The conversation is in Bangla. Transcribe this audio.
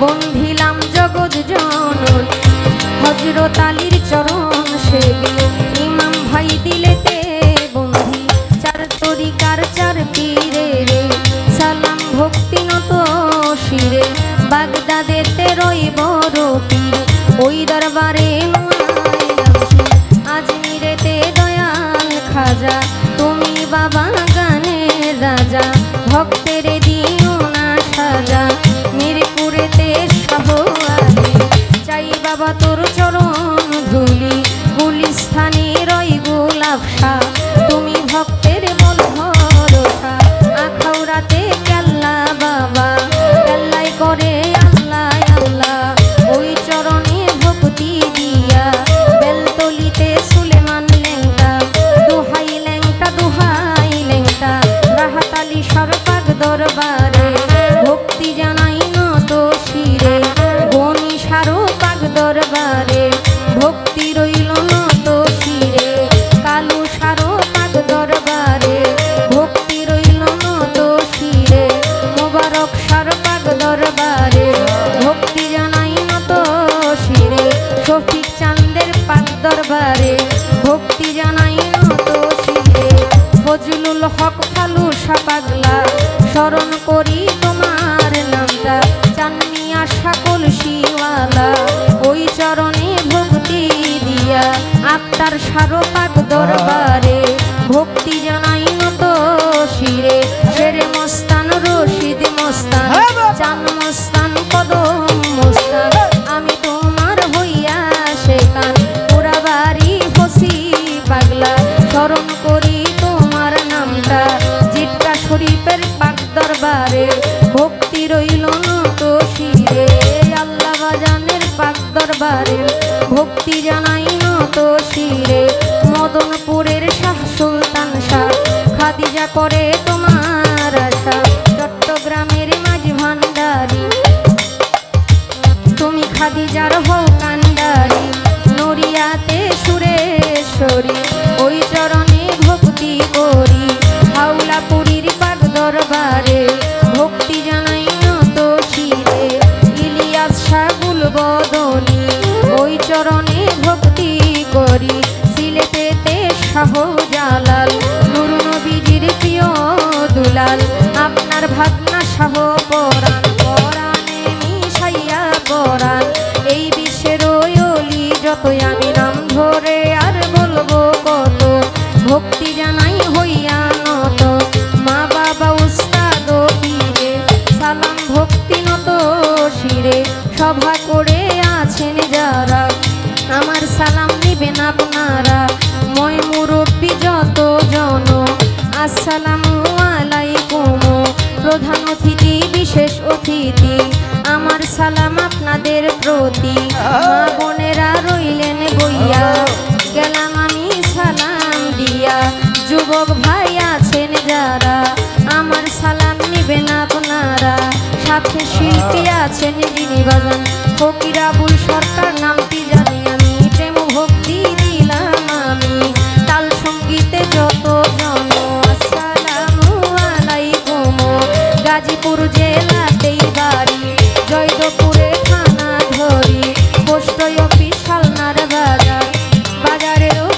বন্ধিলাম জগৎ জনন। হজরত আলীর চরণ সেবি ইমাম ভাই দিলেতে বন্ধি, চার তরিকার চার পীরে রে। সালাম ভক্তি নত শিরে বাগদাদেতে রই বড় পীর। ওই দরবারে হক ফালু সাপাগলা। স্মরণ করি তোমার নামটা চাননি আশা কলসিওয়ালা। ওই চরণে ভক্তি দিয়া আত্মার সারপাক দরবারে ভক্তি জানাই দরবারে ভক্তি রইল নত শিরে আল্লাহ বাজানের পাক দরবারে ভক্তি জানাই নত শিরে মদনপুরের শাহ সুলতান শাহ, খাদিজা করে তোমার আশা। চট্টগ্রামের মাঝি ভান্ডারী। তুমি খাদিজার হও কান্ডারি। নড়িয়াতে সুরেশ্বরী। শাহ জালাল, নুর নবীজির প্রিয় দুলাল। আপনার ভাবনা শাহ পরাণ, পরাণে মিশাইয়া পরাণ এই বিশ্বের ওলি যতই আমি নাম ধরে আর বলব কত, ভক্তি জানাই হইয়া নত। মা বাবা উস্তাদ পীরে, সালাম ভক্তি নত শিরে। সভা করে আছেন যারা, আমার সালাম নিবেন আপনারা আছেন যিনি বাজান ফকির আবুল সরকার নামটি জানি আমি, প্রেম ভক্তি দিলাম আমি। তাল সঙ্গীতে যত জন আসসালামু আলাইকুম। গাজীপুর জেলাতেই বাড়ি, জয়দপুরে থানা ধরি। পোস্ট অফিস সালনার বাজার বাজারেরও